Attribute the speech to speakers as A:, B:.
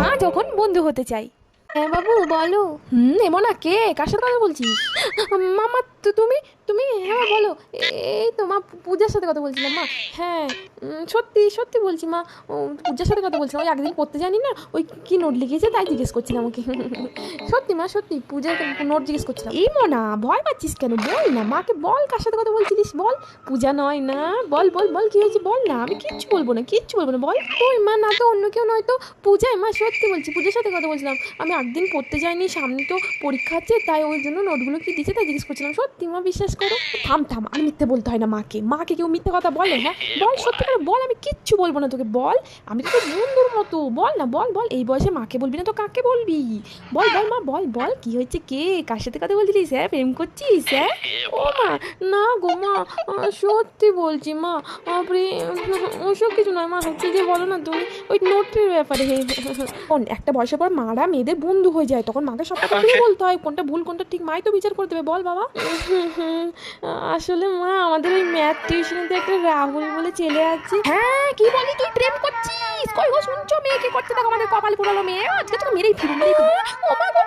A: মা যখন বন্ধু হতে চাই।
B: হ্যাঁ বাবু বলো।
A: হুম এমন না কে? কার সাথে কথা বলছিস? মামা তু- তুমি তুমি হ্যাঁ বলো। এই তো মা, পূজার সাথে কথা বলছিলাম, মা। হ্যাঁ সত্যি সত্যি বলছি, মা। পূজার সাথে কথা বলছিলাম। ওই একদিন পড়তে জানি না, ওই কি নোট লিখেছে তাই জিজ্ঞেস করছিলাম আমাকে। সত্যি, মা, সত্যি, পূজার নোট জিজ্ঞেস করছিলাম। এই মনা, ভয় পাচ্ছিস কেন? বল না, মাকে বল, কার সাথে কথা বলছিলিস, বল। পূজা নয় না, বল বল বল, কি হয়েছে বল না, আমি কিচ্ছু বলব না, কিচ্ছু বলব না, বল। ওই মা, না তো অন্য কেউ নয় তো। পূজায়, মা, সত্যি বলছি, পূজার সাথে কথা বলছিলাম। আমি একদিন পড়তে যাইনি, সামনে তো পরীক্ষা আছে, তাই ওই জন্য নোটগুলো কি দিচ্ছে তাই জিজ্ঞেস করছিলাম। সত্যি, মা, বিশ্বাস থাম থাম আর মিথ্যে বলতে হয় না মাকে। মাকে কেউ মিথ্যে কথা বলে হ্যাঁ বল সত্যি করে বল আমি কিচ্ছু বলব না তোকে। বল আমি তো বন্ধুর মতো। বল না বল বল এই বয়সে মাকে বলবি না তো কাকে বলবি? বল বল মা বল বল কি হয়েছে কে? কার সাথে কথা বলছিলিস হ্যাঁ? প্রেম করছিস হ্যাঁ? ও মা না গো মা সত্যি বলছি মা ওসব কিছু নয় মা হচ্ছে যে বলো না তুমি? ওই নোটের ব্যাপারে। কোন একটা বয়সের পর মারা মেয়েদের বন্ধু হয়ে যায় তখন মাকে সব কথা বলতে হয়। কোনটা ভুল কোনটা ঠিক মাই তো বিচার করে দেবে বল বাবা। আসলে মা আমাদের ওই ম্যাথ টিউশনিতে একটা রাহুল বলে ছেলে আছে। হ্যাঁ কি বলি তুই প্রেম করছিস? কই গো শুনছো মেয়ে কি করছে? দেখো আমাদের কপাল পুরালো মেয়ে। আজকে তোকে মেরেই ফিরবো মেরেই ও মা গো